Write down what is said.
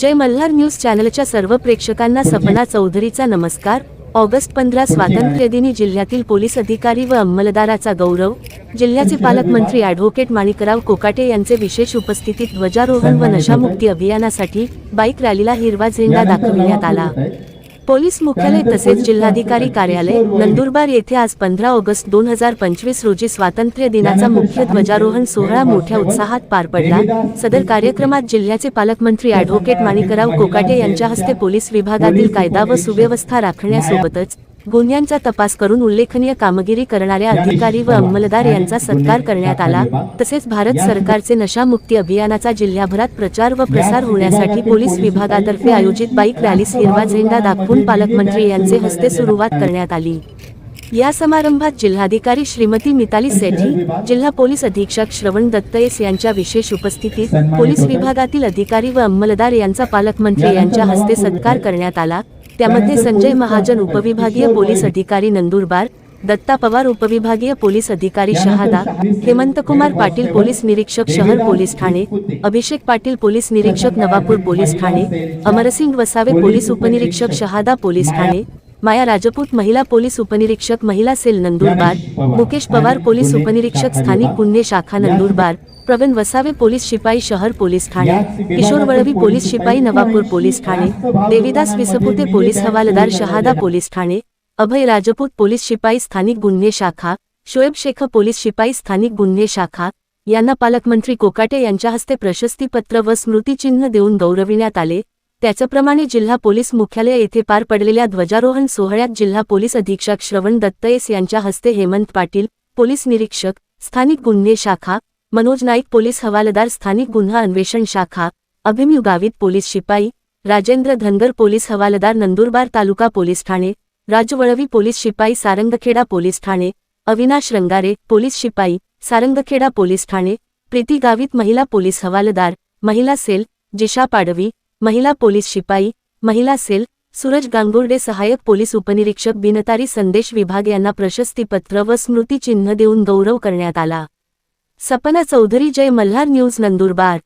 जय Malhar news चॅनलच्या सर्व प्रेक्षकांना सपना चौधरीचा नमस्कार. ऑगस्ट पंधरा स्वातंत्र्यदिनी जिल्ह्यातील पोलीस अधिकारी व अंमलदाराचा गौरव. जिल्ह्याचे पालकमंत्री ॲडव्होकेट माणिकराव कोकाटे यांचे विशेष उपस्थितीत ध्वजारोहण व नशामुक्ती अभियानासाठी बाईक रॅलीला हिरवा झेंडा दाखविण्यात आला. पोलीस मुख्यालय तसेच जिल्हाधिकारी कार्यालय नंदुरबार येथे आज पंधरा ऑगस्ट दोन हजार पंचवीस रोजी स्वातंत्र्य दिनाचा मुख्य ध्वजारोहण सोहळा मोठ्या उत्साहात पार पडला. सदर कार्यक्रमात जिल्ह्याचे पालकमंत्री ॲडव्होकेट माणिकराव कोकाटे यांच्या हस्ते पोलीस विभागातील कायदा व सुव्यवस्था राखण्यासोबतच गुन्ह्यांचा तपास करून उल्लेखनीय कामगिरी करणाऱ्या अधिकारी व अंमलदार यांचा सत्कार करण्यात आला. तसेच भारत सरकारचे नशामुक्ती अभियानाचा जिल्ह्याभरात प्रचार व प्रसार होण्यासाठी पोलीस विभागातर्फे आयोजित बाईक रॅलीस हिरवा झेंडा दाखवून पालकमंत्री यांचे हस्ते सुरुवात करण्यात आली. या समारंभात जिल्हाधिकारी श्रीमती मिताली सेठी जिल्हा पोलीस अधीक्षक श्रवण दत्तयस यांच्या विशेष उपस्थितीत पोलीस विभागातील अधिकारी व अंमलदार यांचा पालकमंत्री यांच्या हस्ते सत्कार करण्यात आला. त्यामध्ये संजय महाजन उपविभागीय पोलीस अधिकारी नंदुरबार दत्ता पवार उपविभागीय पोलीस अधिकारी शहादा हेमंत कुमार पाटील पोलीस निरीक्षक शहर पोलीस ठाणे अभिषेक पाटील पोलीस निरीक्षक नवापूर पोलीस ठाणे अमरसिंग वसावे पोलीस उपनिरीक्षक शहादा पोलीस ठाणे माया राजपूत महिला पोलीस उपनिरीक्षक महिला सेल नंदुरबार मुकेश पवार पोलीस उपनिरीक्षक स्थानिक गुन्हे शाखा नंदुरबार प्रवीण वसावे पोलीस शिपाई शहर पोलीस ठाणे किशोर वळवी पोलीस शिपाई नवापूर पोलीस ठाणे देविदास विसपुते पोलीस हवालदार शहादा पोलीस ठाणे अभय राजपूत पोलीस शिपाई स्थानिक गुन्हे शाखा शोएब शेख पोलीस शिपाई स्थानिक गुन्हे शाखा यांना पालकमंत्री कोकाटे यांच्या हस्ते प्रशस्तीपत्र व स्मृतिचिन्ह देऊन गौरविण्यात आले. त्याचप्रमाणे जिल्हा पोलीस मुख्यालय येथे पार पडलेल्या ध्वजारोहण सोहळ्यात जिल्हा पोलीस अधीक्षक श्रवण दत्तयेस यांच्या हस्ते हेमंत पाटील पोलीस निरीक्षक स्थानिक गुन्हे शाखा मनोज नाईक पोलीस हवालदार स्थानिक गुन्हा अन्वेषण शाखा अभिमयू गावित पोलीस शिपाई राजेंद्र धनगर पोलीस हवालदार नंदुरबार तालुका पोलीस ठाणे राजवळवी पोलीस शिपाई सारंगखेडा पोलीस ठाणे अविनाश रंगारे पोलीस शिपाई सारंगखेडा पोलीस ठाणे प्रीती गावित महिला पोलीस हवालदार महिला सेल जिशा पाडवी महिला पोलीस शिपाई महिला सेल सूरज गांगुर्डे सहायक पोलीस उपनिरीक्षक बिनतारी संदेश विभाग यांना प्रशस्तीपत्र व स्मृतिचिन्ह देऊन गौरव करण्यात आला. सपना चौधरी जय मल्हार न्यूज नंदुरबार.